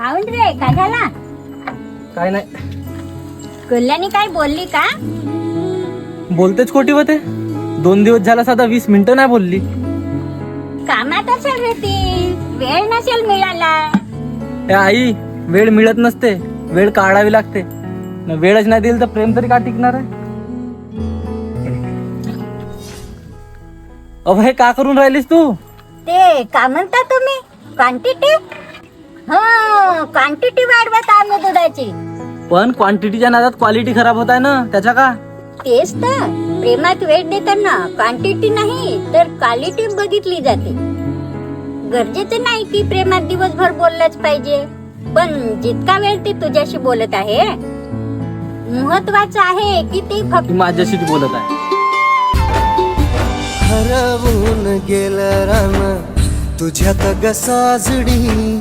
रे काय झाला? काय नाही. कल्याणी काय बोलली का? बोलतेच खोटी होते. दोन दिवस झाला साधा वीस मिनिटं नाही बोलली. कामात असेल रे ती. वेळ नसेल मिळाला ए आई वेळ मिळत नसते. वेळ काढावी लागते. न वेळच नाही दिली तर प्रेम तरी का टिकणार आहे? अहो हे का करून राहिलीस तू? ते का म्हणता तुम्ही? क्वांटिटी क्वांटिटी वाढवत आम्ही दुधाची. पण क्वांटिटीच्या नादात क्वालिटी खराब होत आहे ना त्याच्या का? तेच तर. प्रेमात वेळ देताना क्वांटिटी नाही तर क्वालिटी बघितली जाते. गरजेचं नाही की प्रेमात दिवसभर बोललंच पाहिजे. पण जितका वेळ ते तुझ्याशी बोलत आहे महत्वाचं आहे की ते फक्त माझ्याशीच बोलत आहे. हरवून गेलं रान तुझ्यात ग साजडी.